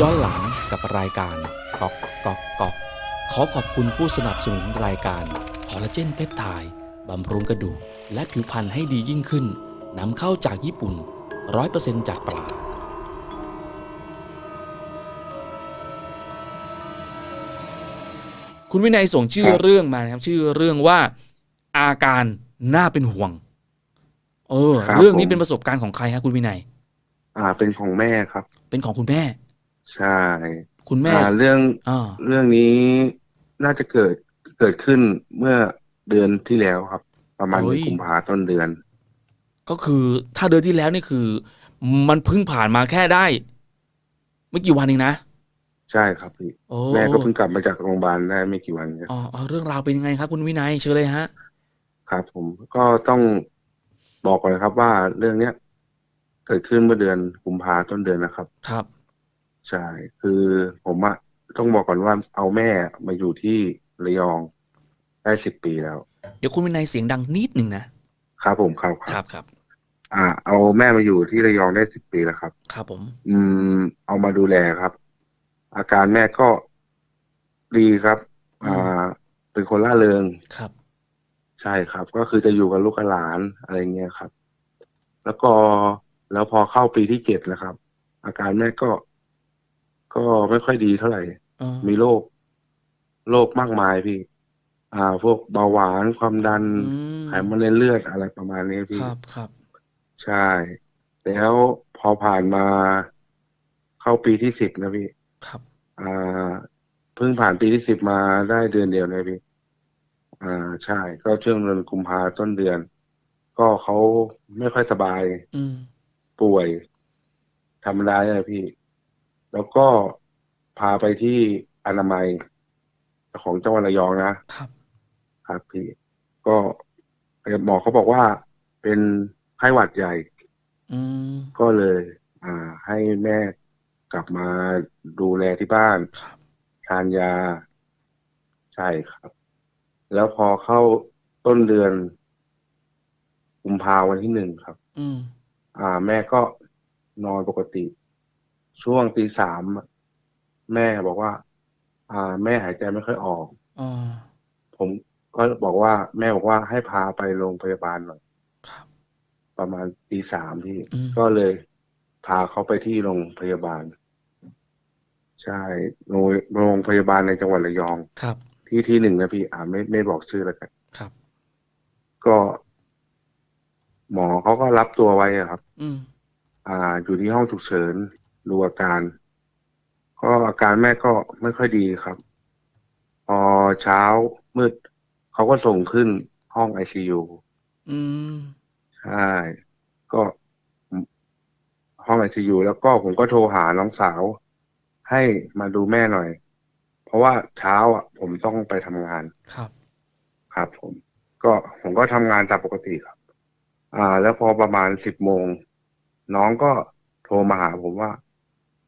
ย้อนหลังกับรายการก๊อกก๊อกก๊อกขอขอบคุณผู้สนับสนุนรายการคอลลาเจนเพปไทด์บำรุงกระดูกและผิวพรรณให้ดียิ่งขึ้นนำเข้าจากญี่ปุ่น 100%จากปลาคุณวินัยส่งชื่อครับเรื่องมานะครับ ชื่อเรื่องว่าอาการน่าเป็นห่วง เออครับเรื่องนี้ผมเป็นประสบการณ์ของใครครับคุณวินัย อ่า เป็นของแม่ครับ เป็นของคุณแม่ ใช่คุณแม่ อ่าเรื่องอ่า เรื่องนี้น่าจะเกิดเกิดขึ้นเมื่อเดือนที่แล้วครับ ประมาณโอ้ย กุมภาต้นเดือน ก็คือถ้าเดือนที่แล้วนี่คือ มันเพิ่งผ่านมาแค่ได้ ไม่กี่วันเองนะใช่ครับพี่โอ้แม่ก็เพิ่งกลับมาจากโรงพยาบาลได้ไม่กี่วันครับอ๋ออ๋อเรื่องราวเป็นยังไงครับ คุณวินัยเชิญเลยฮะ ครับ ผมก็ต้องบอกก่อนนะครับว่าเรื่องเนี้ยเกิดขึ้นเมื่อเดือนกุมภาต้นเดือนนะครับ ครับ ใช่ คือผมอะต้องบอกก่อนว่าเอาแม่มาอยู่ที่ระยองได้สิบปีแล้ว เดี๋ยวคุณวินัยเสียงดังนิดหนึ่งนะครับผมครับคครัรับบครับอ่า เอาแม่มาอยู่ที่ระยองได้สิบปีแล้วครับ ครับผม อืม เอามาดูแลครับ อาการแม่ก็ดีครับ อ่าเป็นคนล่าเริง ครับ ใช่ครับ ก็คือจะอยู่กับลูกกับหลานอะไรเงี้ยครับ แล้วก็แล้วพอเข้าปีที่เจ็ดแล้วครับ อาการแม่ก็ ก็ไม่ค่อยดีเท่าไหร่เออมีโรคโรคมากมายพี่ อ่า พวกเบาหวานความดันอืมไขมันในเลือดอะไรประมาณนี้พี่ครับครับ ใช่ แล้วพอผ่านมาเข้าปีที่สิบนะพี่ ครับ อ่าเพิ่งผ่านปีที่สิบมาได้เดือนเดียวนะพี่ อ่าใช่ ก็ช่วงเดือนกุมภาต้นเดือน ก็เขาไม่ค่อยสบายอืมป่วยธรรมดาเลยพี่ แล้วก็พาไปที่อนามัยของจังหวัดระยองนะครับ ครับพี่ ก็หมอเขาบอกว่าเป็นไข้หวัดใหญ่ อืมก็เลย อ่า ให้แม่กลับมาดูแลที่บ้านครับทานยา ใช่ครับ แล้วพอเข้าต้นเดือนกุมภาวันที่หนึ่งครับ อืม อ่า แม่ก็นอนปกติ ช่วงตีสามแม่บอกว่า อ่า แม่หายใจไม่ค่อยออกอ่าผมก็บอกว่า แม่บอกว่าให้พาไปโรงพยาบาลหน่อยครับประมาณตีสามที่อืมก็เลยพาเขาไปที่โรงพยาบาล ใช่โรงโรงพยาบาลในจังหวัดระยองครับ ที่ที่หนึ่งนะพี่ อ่าไม่ไม่บอกชื่อแล้วกันครับ ก็ หมอเขาก็รับตัวไว้อะครับ อืมอ่า อยู่ที่ห้องฉุกเฉิน ดูอาการ ก็อาการแม่ก็ไม่ค่อยดีครับ พอเช้ามืดเขาก็ส่งขึ้นห้องไอซียูอืมใช่ก็ห้องไอซียูแล้วก็ผมก็โทรหาน้องสาว ให้มาดูแม่หน่อย เพราะว่าเช้าอะ ผมต้องไปทำงาน ครับ ครับ ผม ก็ผมก็ทำงานตามปกติครับ อ่า แล้วพอประมาณสิบโมงน้องก็โทรมาหาผมว่า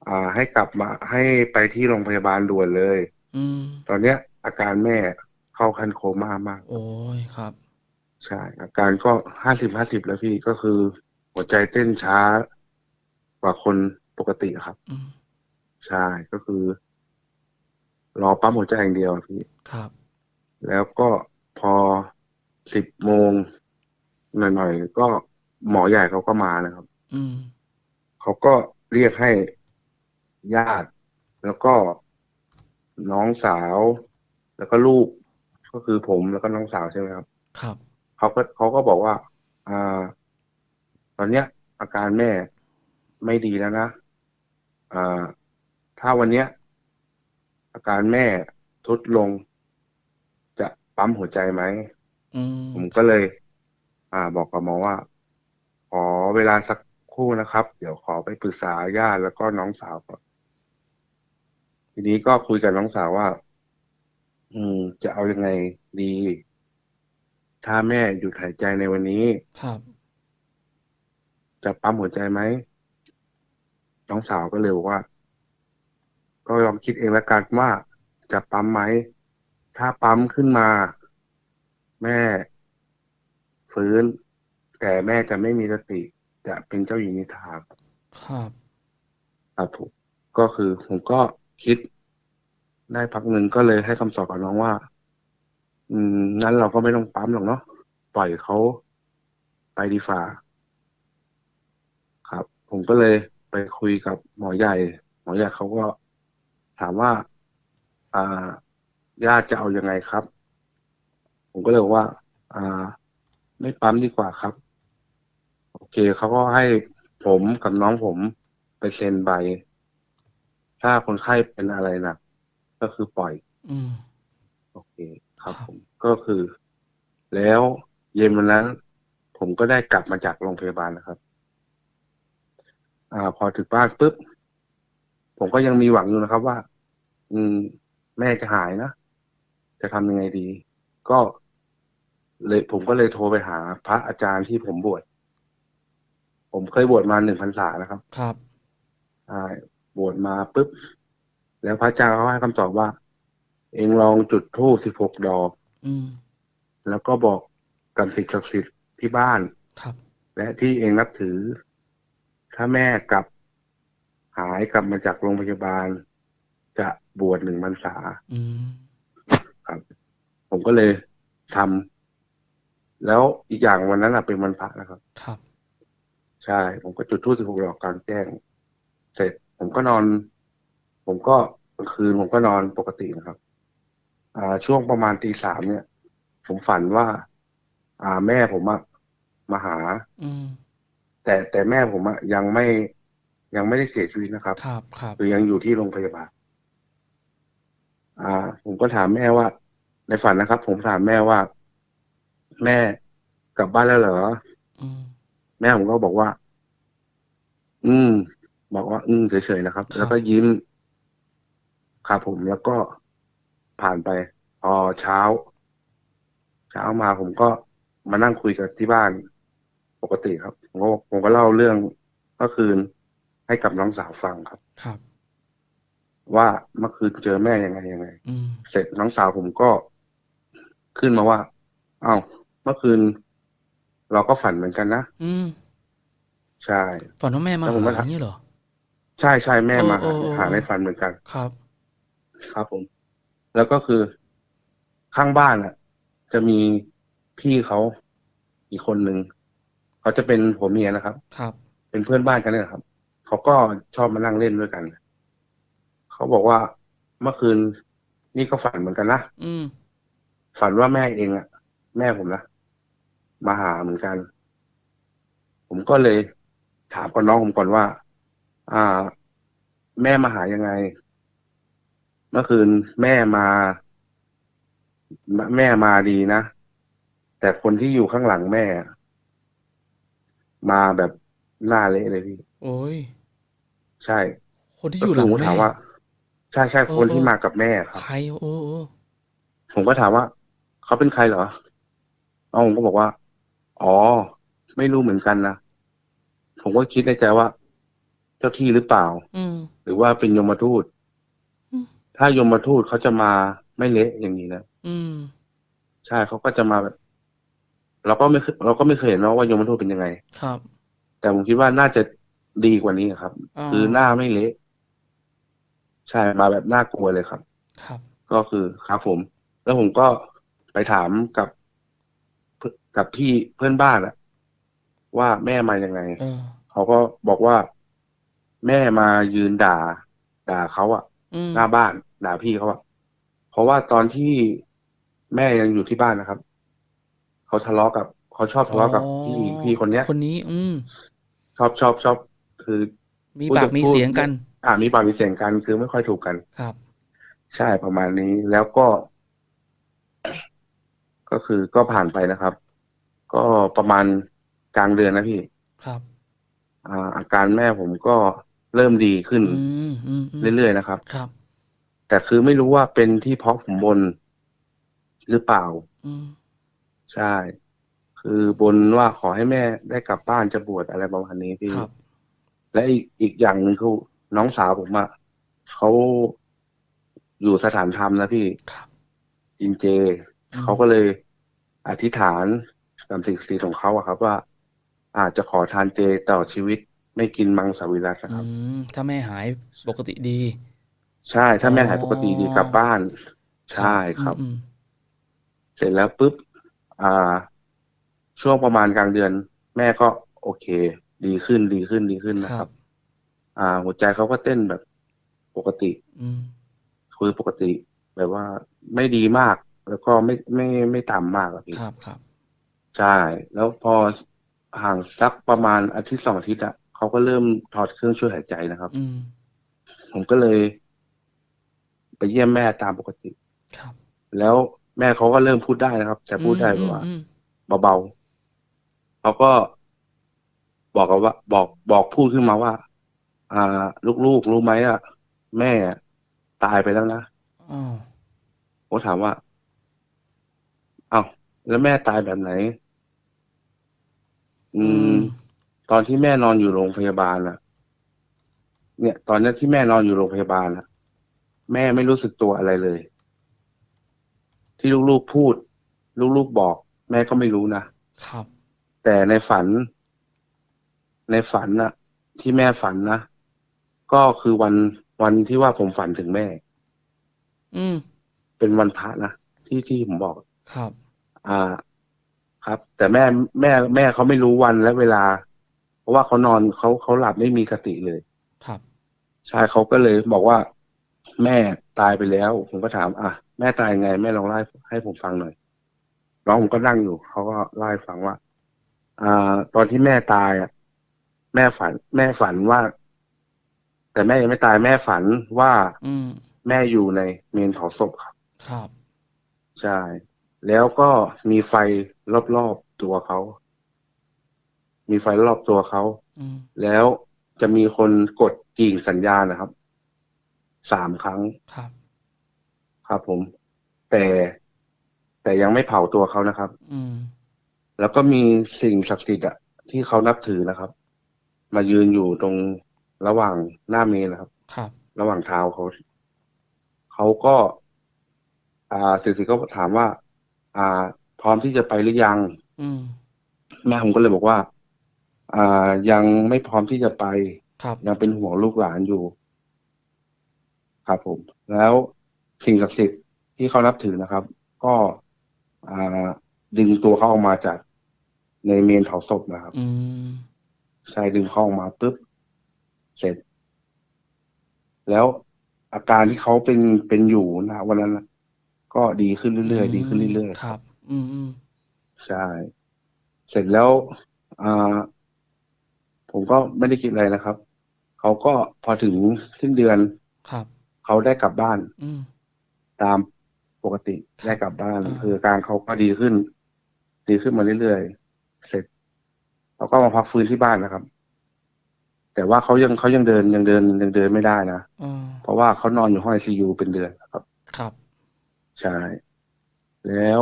อ่า ให้กลับมาให้ไปที่โรงพยาบาลด่วนเลย อืม ตอนเนี้ย อาการแม่เข้าขั้นโคม่ามาก โอ้ยครับ ใช่ อาการก็ห้าสิบห้าสิบแล้วพี่ก็คือ หัวใจเต้นช้ากว่าคนปกติครับ อืมใช่ก็คือ รอปั๊มหัวใจอย่างเดียวพี่ ครับ แล้วก็พอสิบโมงหน่อยๆก็หมอใหญ่เขาก็มานะครับ อืม เขาก็เรียกให้ ญาติ แล้วก็น้องสาว แล้วก็ลูก ก็คือผมแล้วก็น้องสาวใช่ไหมครับ ครับ เขาก็เขาก็บอกว่า อ่า ตอนเนี้ย อาการแม่ไม่ดีแล้วนะอ่าถ้าวันเนี้ย อาการแม่ทรุดลง จะปั๊มหัวใจไหมอืมผมก็เลย อ่า บอกกับหมอว่าขอเวลาสักครู่นะครับ เดี๋ยวขอไปปรึกษาญาติแล้วก็น้องสาวก่อน ทีนี้ก็คุยกับน้องสาวว่า อืม จะเอายังไงดี ถ้าแม่หยุดหายใจในวันนี้ ครับ จะปั๊มหัวใจไหม น้องสาวก็เลยบอกว่า ก็ลองคิดเองแล้วกันว่าจะปั๊มไหม ถ้าปั๊มขึ้นมา แม่ ฟื้น แต่แม่จะไม่มีสติ จะเป็นเจ้าหญิงนิทราครับ ครับครับผมก็คือผมก็ คิดได้พักหนึ่งก็เลยให้คำตอบกับน้องว่า อืมนั้นเราก็ไม่ต้องปั๊มหรอกเนาะปล่อยเขาไปดีฝ่าครับ ผมก็เลยไปคุยกับหมอใหญ่ หมอใหญ่เขาก็ถามว่า อ่าญาติจะเอายังไงครับ ผมก็เลยบอกว่า อ่า ไม่ปั๊มดีกว่าครับ โอเคเขาก็ให้ผมกับน้องผมไปเซ็นใบ ถ้าคนไข้เป็นอะไรหนักก็คือปล่อย อืม โอเคครับครับผมก็คือ แล้วเย็นวันนั้น ผมก็ได้กลับมาจากโรงพยาบาลนะครับ อ่า พอถึงบ้านปุ๊บ ผมก็ยังมีหวังอยู่นะครับว่า อืม แม่จะหายนะ จะทำยังไงดี ก็เลย ผมก็เลยโทรไปหา พระอาจารย์ที่ผมบวชผมเคยบวชมาหนึ่งพรรษานะครับ ครับใช่บวชมาปุ๊บ แล้วพระอาจารย์เขาให้คำตอบว่า เองลองจุดธูปสิบหกดอกอืมแล้วก็บอกกับสิ่งศักดิ์สิทธิ์ที่บ้านครับและที่เองนับถือ ถ้าแม่กลับหายกลับมาจากโรงพยาบาล จะบวชหนึ่งพรรษาอืมครับ ผมก็เลยทำแล้วอีกอย่างวันนั้นอะเป็นวันพระนะครับ ครับ ใช่ ผมก็จุดธูปสิบหกดอกกลางแจ้ง เสร็จ ผมก็นอน ผมก็กลางคืนผมก็นอนปกตินะครับ อ่า ช่วงประมาณตีสามเนี่ย ผมฝันว่า อ่า แม่ผมอะมาหา อืม แต่แต่แม่ผมอะยังไม่ยังไม่ได้เสียชีวิตนะครับครับ ครับ คือยังอยู่ที่โรงพยาบาล อ่า ผมก็ถามแม่ว่า ในฝันนะครับ ผมถามแม่ว่า แม่กลับบ้านแล้วเหรอ อืม แม่ผมก็บอกว่า อืม บอกว่า อืมเฉยๆนะครับครับ แล้วก็ยิ้มครับผมแล้วก็ผ่านไป พอเช้า เช้ามาผมก็มานั่งคุยกับที่บ้านปกติครับผมก็ผมก็เล่าเรื่องเมื่อคืนให้กับน้องสาวฟังครับ ครับ ว่าเมื่อคืนเจอแม่ยังไงยังไงอืมเสร็จน้องสาวผมก็ขึ้นมาว่า เอ้า เมื่อคืน เราก็ฝันเหมือนกันนะอืมใช่ ฝันว่าแม่มาแล้วผมก็หาอย่างนี้เหรอ ใช่ใช่แม่มาเออเออเออ หาในฝันเหมือนกัน ครับ ครับผม แล้วก็คือข้างบ้านอะ จะมีพี่เขาอีกคนหนึ่งเขาจะเป็นผัวเมียนะครับ ครับ เป็นเพื่อนบ้านกันเนี่ยครับ เขาก็ชอบมานั่งเล่นด้วยกัน เขาบอกว่าเมื่อคืนนี่ก็ฝันเหมือนกันนะ อืม ฝันว่าแม่เองอะแม่ผมนะมาหาเหมือนกัน ผมก็เลยถามกับน้องผมก่อนว่า อ่า แม่มาหายังไง เมื่อคืนแม่มา แม่มาดีนะ แต่คนที่อยู่ข้างหลังแม่ มาแบบหน้าเละเลยพี่ โอ้ย ใช่ คนที่อยู่หลังก็คืผมแม่ ถามว่า ใช่ใช่เออคนที่เออมากับแม่ครับ ใครโอ้โอ้ผมก็ถามว่า เขาเป็นใครเหรอน้องผมก็บอกว่า อ๋อ ไม่รู้เหมือนกันนะ ผมก็คิดในใจว่า เจ้าที่หรือเปล่า อืม หรือว่าเป็นยมทูต อืม ถ้ายมทูตเขาจะมาไม่เละอย่างนี้นะอืม ใช่เขาก็จะมาแบบเราก็ไม่เคยเราก็ไม่เคยเห็นเนาะว่ายมทูตเป็นยังไง ครับ แต่ผมคิดว่าน่าจะดีกว่านี้ครับ อ่า คือหน้าไม่เละ ใช่มาแบบน่ากลัวเลยครับ ครับ ก็คือครับผม แล้วผมก็ไปถามกับเพื่อนกับพี่เพื่อนบ้านอะว่าแม่มายังไง เออ เขาก็บอกว่า แม่มายืนด่า ด่าเขาอะอืมหน้าบ้าน ด่าพี่เขาอะเพราะว่าตอนที่แม่ยังอยู่ที่บ้านนะครับเขาทะเลาะกับเขาชอบทะเลาะกับพี่พี่คนเนี้ย คนนี้ อืมชอบชอบชอบคือ มีพูดปากจะมีพูดเสียงกัน อ่ามีปากมีเสียงกันคือไม่ค่อยถูกกันครับ ใช่ประมาณนี้แล้วก็ ก็คือก็ผ่านไปนะครับ ก็ประมาณกลางเดือนนะพี่ ครับ อ่า อาการแม่ผมก็ เริ่มดีขึ้นอืมอืมอืมเรื่อยๆนะครับ ครับ แต่คือไม่รู้ว่าเป็นที่เพราะผมบนหรือเปล่าอืมใช่ คือบนว่าขอให้แม่ได้กลับบ้านจะบวชอะไรประมาณนี้พี่ครับและอีกอีกอย่างหนึ่งคือน้องสาวผมอะเขาอยู่สถานธรรมนะพี่ครับกินเจอืมเขาก็เลยอธิษฐานกับสิ่งศักดิ์สิทธิ์ของเขาอะครับว่า อาจจะขอทานเจต่อชีวิต ไม่กินมังสวิรัตนะอืครับ มถ้าแม่หายปกติดีใช่ถ้าแม่หายปกติดีอ๋อกลับบ้าน ใช่ครับ อืมเสร็จแล้วปุ๊บอ่า ช่วงประมาณกลางเดือน แม่ก็โอเค ดีขึ้นดีขึ้นดีขึ้นอืมนะคครัรับ บ อ่า หัวใจเขาก็เต้นแบบปกติ อืมคือปกติแบบว่าไม่ดีมาก แล้วก็ไม่ไม่ไม่ต่ำมากอะพี่ครับครับ ใช่ แล้วพอห่างสักประมาณอาทิตย์สองอาทิตย์อะ เขาก็เริ่มถอดเครื่องช่วยหายใจนะครับ อืมผมก็เลย ไปเยี่ยมแม่ตามปกติ ครับแล้วแม่เขาก็เริ่มพูดได้นะครับ แต่พูดได้แบบว่า อืมเบาๆเขาก็บอกกับว่า บอกบอกพูดขึ้นมาว่า อ่า ลูกๆรู้ไหมอะ แม่ตายไปแล้วนะอ้าวผมถามว่า เอ้าแล้วแม่ตายแบบไหน อืม ตอนที่แม่นอนอยู่โรงพยาบาลน่ะเนี่ย ตอนนี้ที่แม่นอนอยู่โรงพยาบาลน่ะแม่ไม่รู้สึกตัวอะไรเลย ที่ลูกๆพูด ลูกๆบอก แม่ก็ไม่รู้นะครับ แต่ในฝัน ในฝันน่ะที่แม่ฝันนะก็คือวันวันที่ว่าผมฝันถึงแม่ อืม เป็นวันพระนะที่ที่ผมบอก ครับ อ่า ครับ แต่แม่แม่แม่เขาไม่รู้วันและเวลา เพราะว่าเขานอนเขาเขาหลับไม่มีสติเลย ครับ ใช่เขาก็เลยบอกว่า แม่ตายไปแล้ว ผมก็ถาม อะแม่ตายยังไง แม่ลองเล่าให้ให้ผมฟังหน่อยน้องผมก็นั่งอยู่เขาก็เล่าให้ฟังว่า อ่า ตอนที่แม่ตายอะแม่ฝัน แม่ฝันว่า แต่แม่ยังไม่ตายแม่ฝันว่า อืมแม่อยู่ในเมนเผาศพครับ ครับ ใช่ แล้วก็มีไฟรอบๆตัวเขา มีไฟรอบตัวเขาอืมแล้วจะมีคนกดกิ่งสัญญาณนะครับสามครั้งครับ ครับผม แต่แต่ยังไม่เผาตัวเขานะครับ อืม แล้วก็มีสิ่งศักดิ์สิทธิ์อะที่เขานับถือนะครับ มายืนอยู่ตรงระหว่างหน้าเมนนะครับ ครับ ระหว่างเท้าเขาเขาก็ อ่าสิ่งศักดิ์สิทธิ์ก็ถามว่า อ่า พร้อมที่จะไปหรือยัง อืมแม่ผมก็เลยบอกว่า อ่ายังไม่พร้อมที่จะไป ครับ ยังเป็นห่วงลูกหลานอยู่ ครับผม แล้วสิ่งศักดิ์สิทธิ์ที่เขานับถือนะครับ ก็อ่าดึงตัวเขาออกมาจากในเมนเผาศพนะครับ อืม ใช่ดึงเขาออกมาปุ๊บเสร็จ แล้วอาการที่เขาเป็นเป็นอยู่นะวันนั้นนะก็ดีขึ้นเรื่อยๆดีขึ้นเรื่อยๆ ครับ อืมอืม ใช่ เสร็จแล้วอ่า ผมก็ไม่ได้คิดอะไรนะครับ เขาก็พอถึงสิ้นเดือนครับ เขาได้กลับบ้าน อืม ตามปกติครับได้กลับบ้านอ่า คืออาการเขาก็ดีขึ้น ดีขึ้นมาเรื่อยๆ เสร็จเขาก็มาพักฟื้นที่บ้านนะครับ แต่ว่าเขายังเขายังเดินยังเดินยังเดินไม่ได้นะอ่าเพราะว่าเขานอนอยู่ห้องไอซียูเป็นเดือนนะครับ ครับ ใช่ แล้ว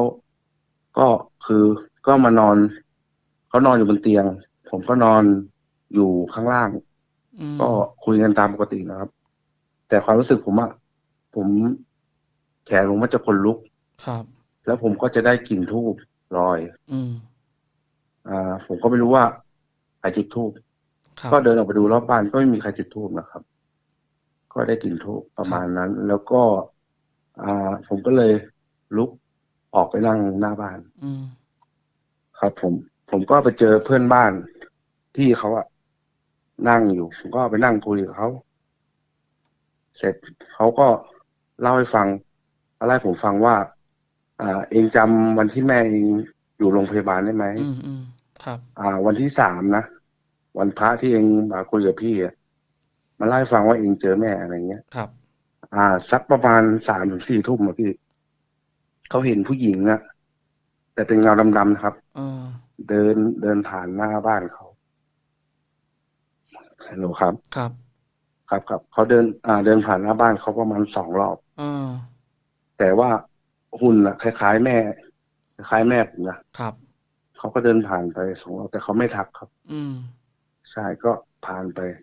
ก็คือก็มานอน เขานอนอยู่บนเตียง ผมก็นอน อยู่ข้างล่าง อืมก็คุยกันตามปกตินะครับ แต่ความรู้สึกผมอะผมแขนผมมันจะขนลุก ครับ แล้วผมก็จะได้กลิ่นทูบลอย อืมอ่า ผมก็ไม่รู้ว่าใครจุดทูบครับก็เดินออกไปดูรอบบ้านก็ไม่มีใครจุดทูบนะครับ ก็ได้กลิ่นทูบประมาณนั้น แล้วก็ อ่า ผมก็เลยลุกออกไปนั่งหน้าบ้าน อืมครับผมผมก็ไปเจอเพื่อนบ้านที่เขาอะ นั่งอยู่ผมก็ไปนั่งคุยกับเขา เสร็จเขาก็เล่าให้ฟังเล่าให้ผมฟังว่า อ่า เองจำวันที่แม่เองอยู่โรงพยาบาลได้ไหมอืมอืมครับ อ่า วันที่สามนะวันพระที่เองมาคุยกับพี่อะมาเล่าให้ฟังว่าเองเจอแม่อะไรเงี้ยครับ อ่า สักประมาณสามถึงสี่ทุ่มอะพี่เขาเห็นผู้หญิงอะแต่เป็นเงาดำๆนะครับอ่าเดินเดินผ่านหน้าบ้านเขา ฮัลโหลครับ ครับ ครับครับเขาเดิน อ่า เดินผ่านหน้าบ้านเขาประมาณสองรอบ อ่า แต่ว่าหุ่นอะคล้ายๆแม่ คล้ายๆแม่ผมนะครับ เขาก็เดินผ่านไปสองรอบแต่เขาไม่ทักครับ อืม ใช่ก็ผ่านไป ครับ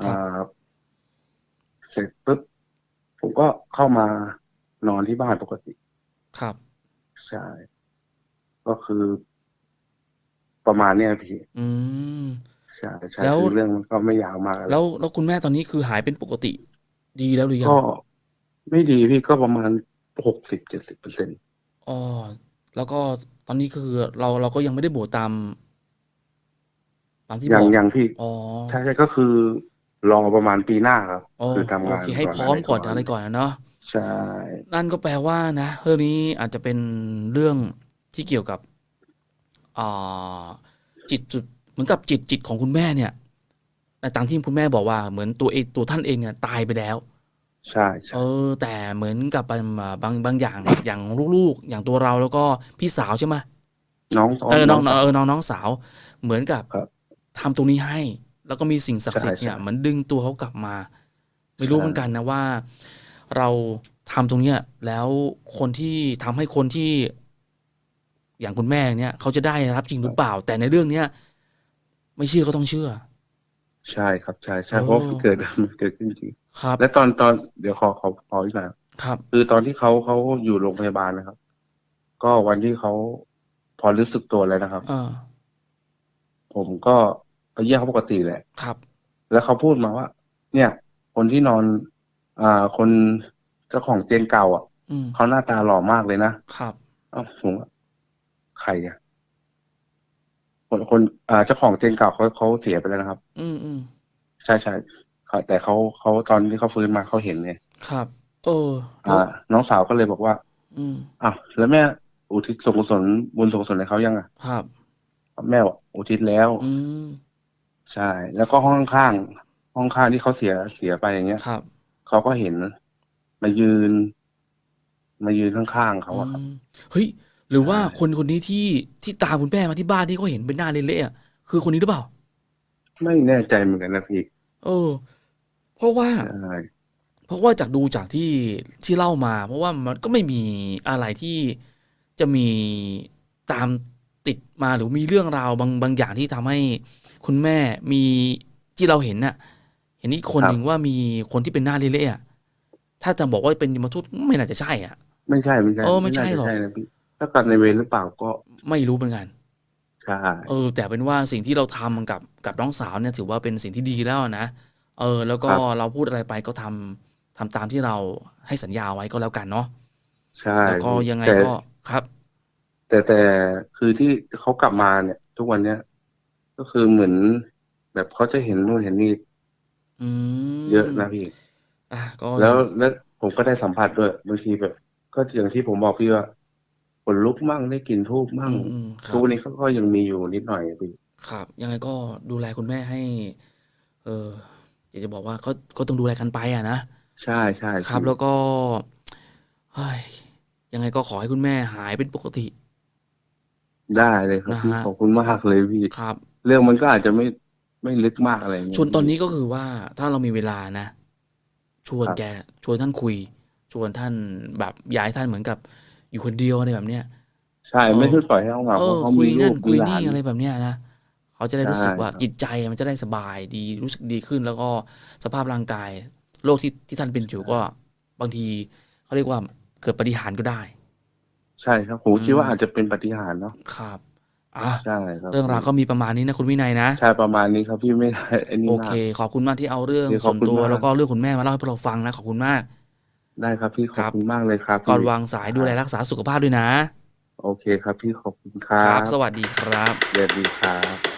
อ่า เสร็จปุ๊บผมก็เข้ามานอนที่บ้านปกติ ครับ ใช่ ก็คือประมาณเนี้ยพี่ อืม ใช่ใช่แล้ว คือเรื่องมันก็ไม่ยาวมากอะไรแล้วแล้วคุณแม่ตอนนี้คือหายเป็นปกติ ดีแล้วหรือยังก็ไม่ดีพี่ก็ประมาณหกสิบเจ็ดสิบเปอร์เซ็นต์อ๋อแล้วก็ตอนนี้คือเราเราก็ยังไม่ได้บวชตามตามที่อย่าบงอกอย่างที่อ๋อใช่ใช่ก็คือรอประมาณปีหน้าครับ อ๋อคือทำโองานเคให้พร้อมก่อนอะไรก่อนนะเนาะ ใช่ นั่นก็แปลว่านะเรื่องนี้อาจจะเป็นเรื่องที่เกี่ยวกับอ่าจิตจุด เหมือนกับจิตจิตของคุณแม่เนี่ยในตามที่คุณแม่บอกว่าเหมือนตัวเองตัวท่านเองเนี่ยตายไปแล้ว ใช่ใช่เออ แต่เหมือนกับบางบางบางอย่างอย่างลูกๆ อย่างตัวเราแล้วก็พี่สาวใช่ไหมน้องเออน้องสาวเออน้องน้องสาว เหมือนกับครับทำตรงนี้ให้ แล้วก็มีสิ่งศักดิ์สิทธิ์เนี่ยใช่ใช่เหมือนดึงตัวเขากลับมา ไม่รู้ใช่เหมือนกันนะว่า เราทำตรงเนี้ยแล้วคนที่ทำให้คนที่ อย่างคุณแม่เนี่ยเขาจะได้รับจริงหรือเปล่า แต่ในเรื่องเนี้ย ไม่เชื่อก็ต้องเชื่อ ใช่ครับใช่ใช่โอ้เพราะมันเกิดมันเกิดขึ้นจริงครับและตอนตอนเดี๋ยวขอขอขออีกหน่อย ครับ คือตอนที่เขาเขาอยู่โรงพยาบาลนะครับ ก็วันที่เขาพอรู้สึกตัวแล้วนะครับ เออผมก็ไปเยี่ยมเขาปกติแหละ ครับ แล้วเขาพูดมาว่า เนี่ย คนที่นอน อ่า คนเจ้าของเตียงเก่าอะอืมเขาหน้าตาหล่อมากเลยนะครับ เอ้าผมว่าใครอะ คนคนอ่าเจ้าของเตียงเก่าเขาเขาเสียไปแล้วนะครับ อืมอืมใช่ใช่เขาแต่เขาเขาตอนที่เขาฟื้นมาเขาเห็นไงครับ เออแล้วอ่า น้องสาวก็เลยบอกว่าอืม อ้าวแล้วแม่อุทิศส่วนกุศลบุญส่วนกุศลให้เขายังอะครับ แม่บอกอุทิศแล้ว อืม ใช่ แล้วก็ห้องข้างๆห้องข้างที่เขาเสียเสียไปอย่างเงี้ยครับเขาก็เห็นมายืน มายืนข้างๆเขาอะครับอืมเฮ้ย หรือว่าใช่คนคนนี้ที่ที่ตามคุณแม่มาที่บ้านที่เขาเห็นเป็นหน้าเละๆอะคือคนนี้หรือเปล่า ไม่แน่ใจเหมือนกันนะพี่เออ เพราะว่า ใช่เพราะว่าจากดูจากที่ที่เล่ามา เพราะว่ามันก็ไม่มีอะไรที่จะมีตามติดมาหรือมีเรื่องราวบางบางอย่างที่ทำให้คุณแม่มีที่เราเห็นน่ะ เห็นอีกคนหนึ่งว่ามีคนที่เป็นหน้าเละๆอะถ้าจะบอกว่าเป็นยมทูตไม่น่าจะใช่อะ ไม่ใช่ไม่ใช่เออไม่ใช่น่าจะหรอกใช่นะพี่ ถ้ากลับในเวรหรือเปล่าก็ไม่รู้เหมือนกันใช่เออ แต่เป็นว่าสิ่งที่เราทำกับกับน้องสาวเนี่ยถือว่าเป็นสิ่งที่ดีแล้วนะเออ แล้วก็เราพูดอะไรไปก็ทำทำตามที่เราให้สัญญาไว้ก็แล้วกันเนาะใช่แล้วก็ยังไงแต่ก็ครับ แต่แต่คือที่เขากลับมาเนี่ย ทุกวันเนี้ยก็คือเหมือนแบบเขาจะเห็นนู่นเห็นนี่อืมเยอะนะพี่อะก็แล้วแล้วผมก็ได้สัมผัสด้วยบางทีแบบ ก็อย่างที่ผมบอกพี่ว่า ขนลุกมั่งได้กลิ่นทูบมั่ง อืมอืมครัทุบกวันนี้เขาก็ยังมีอยู่นิดหน่อยพี่ ครับ ยังไงก็ดูแลคุณแม่ให้ เอออยากจะบอกว่าก็ ก็ต้องดูแลกันไปอะนะ ใช่ ใช่ครับพี่ แล้วก็ เฮ้ย ยังไงก็ขอให้คุณแม่หายเป็นปกติ ได้เลยครับพี่นะฮะขอบคุณมากเลยพี่ ครับ เรื่องมันก็อาจจะไม่ ไม่ลึกมาก อะไรเงี้ยชวนตอนนี้ก็คือว่า ถ้าเรามีเวลานะ ชวนครับ แก ชวนท่านคุย ชวนท่านแบบย้ายท่านเหมือนกับ อยู่คนเดียวอะไรแบบเนี้ย ใช่เออไม่ใช่ปล่อยให้เขาเหงาเอเพอราะเขาคุมียลูนั่กนคุมียหลานี่น อะไรแบบเนี้ยนะเขาจะได้รู้สึกว่าใช่ครับจิตใจมันจะได้สบายดีรู้สึกดีขึ้น แล้วก็สภาพร่างกายโรคที่ที่ท่านเป็นอยู่ก็ บางทีเขาเรียกว่าเกิดปาฏิหารย์ก็ได้ ใช่ครับผมอืม คิดว่าอาจจะเป็นปาฏิหารย์เนาะครับอะใช่ครับเรื่องราวก็มีประมาณนี้นะคุณวินัยนะ ใช่ประมาณนี้ครับพี่ไม่ได้อันนี้โอมาเค ก ขอบคุณมากที่เอาเรื่องโอเคขส่อบวนคุณตัว มาก แล้วก็เรื่องคุณแม่มาเล่าให้พวกเราฟังนะ ขอบคุณมาก ได้ครับพี่ขคอบรับคุณมากเลยครับก่อนพี่วางสายดูแลรักษาสุขภาพด้วยนะ โอเคครับพี่ขอบคุณครัครับบสวัสดีครับสวัสดีครับ